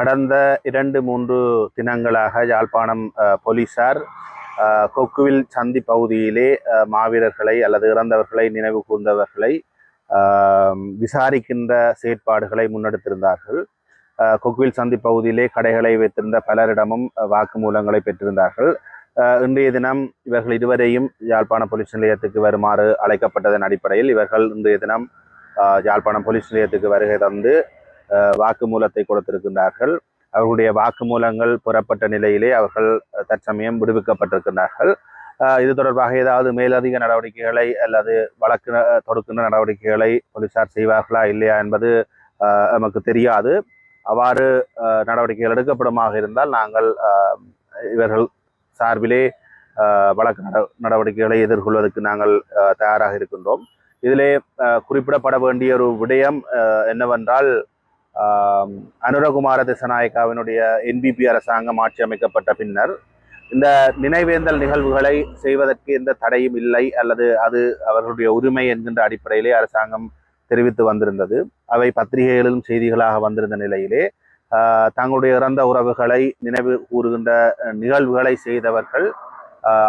கடந்த இரண்டு மூன்று தினங்களாக யாழ்ப்பாணம் போலீசார் கொக்குவில் சந்தி பகுதியிலே மாவீரர்களை அல்லது இறந்தவர்களை நினைவு கூர்ந்தவர்களை விசாரிக்கின்ற செயற்பாடுகளை முன்னெடுத்திருந்தார்கள். கொக்குவில் சந்தி பகுதியிலே கடைகளை வைத்திருந்த பலரிடமும் வாக்குமூலங்களை பெற்றிருந்தார்கள். இன்றைய தினம் இவர்கள் இருவரையும் யாழ்ப்பாண போலீஸ் நிலையத்துக்கு வருமாறு அழைக்கப்பட்டதன் அடிப்படையில் இவர்கள் இன்றைய தினம் யாழ்ப்பாணம் போலீஸ் நிலையத்துக்கு வருகை தந்து வாக்குமூலத்தை கொடுத்திருக்கின்றார்கள். அவர்களுடைய வாக்குமூலங்கள் புறப்பட்ட நிலையிலே அவர்கள் தற்சமயம் விடுவிக்கப்பட்டிருக்கின்றார்கள். இது தொடர்பாக ஏதாவது மேலதிக நடவடிக்கைகளை அல்லது வழக்கு தொடுக்கின்ற நடவடிக்கைகளை போலீசார் செய்வார்களா இல்லையா என்பது நமக்கு தெரியாது. அவ்வாறு நடவடிக்கைகள் எடுக்கப்படுமாக இருந்தால் நாங்கள் இவர்கள் சார்பிலே வழக்கு நடவடிக்கைகளை எதிர்கொள்வதற்கு நாங்கள் தயாராக இருக்கின்றோம். இதிலே குறிப்பிடப்பட வேண்டிய ஒரு விடயம் என்னவென்றால் அனுரகுமார திசநாயக்காவினுடைய என்பிபி அரசாங்கம் ஆட்சி அமைக்கப்பட்ட பின்னர் இந்த நினைவேந்தல் நிகழ்வுகளை செய்வதற்கு எந்த தடையும் இல்லை அல்லது அது அவர்களுடைய உரிமை என்கின்ற அடிப்படையிலே அரசாங்கம் தெரிவித்து வந்திருந்தது. அவை பத்திரிகைகளிலும் செய்திகளாக வந்திருந்த நிலையிலே தங்களுடைய இறந்த உறவுகளை நினைவு கூறுகின்ற நிகழ்வுகளை செய்தவர்கள்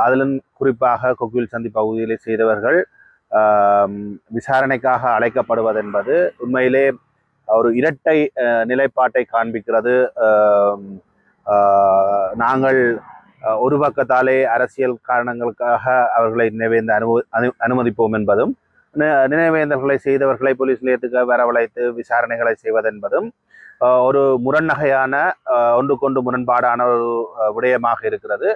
அதிலும் குறிப்பாக கொக்குவில் சந்தி பகுதியிலே செய்தவர்கள் விசாரணைக்காக அழைக்கப்படுவதென்பது உண்மையிலே ஒரு இரட்டை நிலைப்பாட்டை காண்பிக்கிறது. நாங்கள் ஒரு பக்கத்தாலே அரசியல் காரணங்களுக்காக அவர்களை நினைவேந்த அனு அனு அனுமதிப்போம் என்பதும் நி- நினைவேந்தல்களை செய்தவர்களை போலீஸ் நிலையத்துக்கு வரவழைத்து விசாரணைகளை செய்வதென்பதும் ஒரு முரண்நகையான அஹ், ஒன்றுக்கொண்டு முரண்பாடான ஒரு விடயமாக இருக்கிறது.